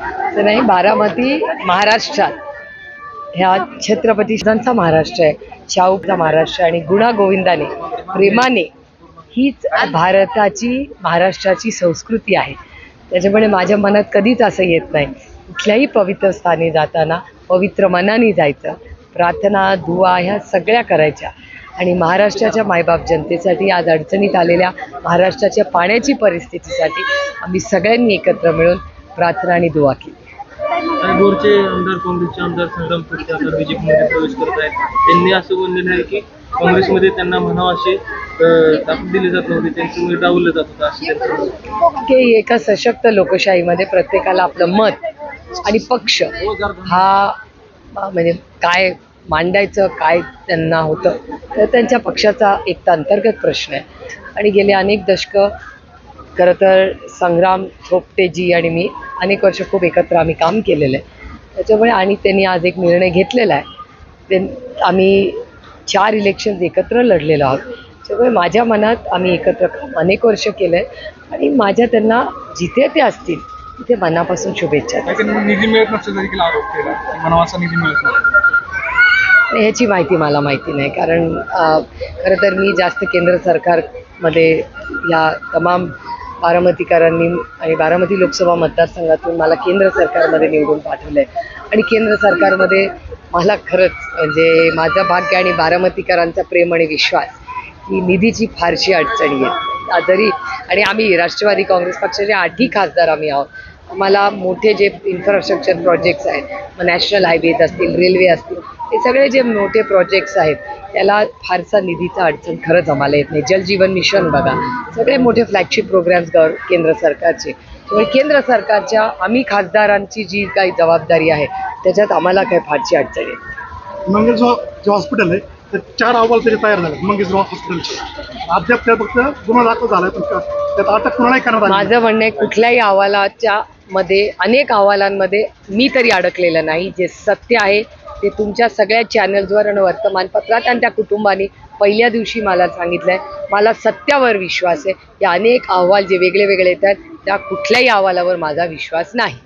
तर नाही बारामती महाराष्ट्रात. ह्या छत्रपती शिवाजींचा महाराष्ट्र आहे शाहूचा महाराष्ट्र आणि गुणा गोविंदाने प्रेमाने हीच भारताची महाराष्ट्राची संस्कृती आहे. त्याच्यामुळे माझ्या मनात कधीच असं येत नाही. कुठल्याही पवित्र स्थानी जाताना पवित्र मनाने जायचं प्रार्थना दुवा ह्या सगळ्या करायच्या. आणि महाराष्ट्राच्या मायबाप जनतेसाठी आज अडचणीत आलेल्या महाराष्ट्राच्या पाण्याची परिस्थितीसाठी आम्ही सगळ्यांनी एकत्र मिळून प्रार्थना आणि दुआ केली. गोरचे आमदार काँग्रेसचे आमदार संग्राम बीजेपीमध्ये प्रवेश करत आहेत. त्यांनी असं बोललेलं आहे की काँग्रेसमध्ये त्यांना म्हणावं असे अं, ताकद दिली जात नव्हती त्यांच्यामुळे डावलं जात होतं असं त्यांचं म्हणणं. की एका सशक्त लोकशाहीमध्ये प्रत्येकाला आपलं मत आणि पक्ष हा म्हणजे काय मांडायचं काय त्यांना होतं तर त्यांच्या पक्षाचा एक तर अंतर्गत प्रश्न आहे. आणि गेले अनेक दशकं खरं तर संग्राम थोपटेजी आणि मी अनेक वर्ष खूप एकत्र आम्ही काम केलेलं आहे. त्याच्यामुळे आणि त्यांनी आज एक निर्णय घेतलेला आहे. ते आम्ही चार इलेक्शन्स एकत्र लढलेलो आहोत. त्याच्यामुळे माझ्या मनात आम्ही एकत्र काम अनेक वर्ष केलं आहे आणि माझ्या त्यांना जिथे ते असतील तिथे मनापासून शुभेच्छा निधी मिळत ह्याची माहिती मला माहिती नाही. कारण खरं तर मी जास्त केंद्र सरकारमध्ये या तमाम बारामतीकरांनी आणि बारामती लोकसभा मतदारसंघातून मला केंद्र सरकारमध्ये निवडून पाठवलं आहे आणि केंद्र सरकारमध्ये मला खरंच म्हणजे माझं भाग्य आणि बारामतीकरांचा प्रेम आणि विश्वास की निधीची फारशी अडचणी आहे जरी आणि आम्ही राष्ट्रवादी काँग्रेस पक्षाचे आठही खासदार आम्ही आहोत. आम्हाला मोठे जे इन्फ्रास्ट्रक्चर प्रोजेक्ट्स आहेत मग नॅशनल हायवेज असतील रेल्वे असतील हे सगळे जे मोठे प्रोजेक्ट्स आहेत त्याला फारसा निधीचा अडचण खरंच आम्हाला येत नाही. जलजीवन मिशन बघा सगळे मोठे फ्लॅगशिप प्रोग्राम्स गवर केंद्र सरकारचे. त्यामुळे केंद्र सरकारच्या आम्ही खासदारांची जी काही जबाबदारी आहे त्याच्यात आम्हाला काही फारशी अडचण येत. मंगेश जो हॉस्पिटल आहे ते चार अहवाल तरी तयार झाले मंगेश हॉस्पिटलचे अद्याप त्या फक्त गुन्हा दाखल झालाय पण त्या- त्यात अटक करण्यात आली माझं म्हणणं आहे कुठल्याही अहवालाच्या मध्ये अनेक अहवालांमध्ये मी तरी अडकलेलं नाही. जे सत्य आहे ते तुमच्या सगळ्या चॅनल्सवर आणि वर्तमानपत्रात आणि त्या कुटुंबाने पहिल्या दिवशी मला सांगितलं आहे मला सत्यावर विश्वास आहे. या अनेक अहवाल जे वेगळे वेगळे येतात त्या कुठल्याही अहवालावर माझा विश्वास नाही.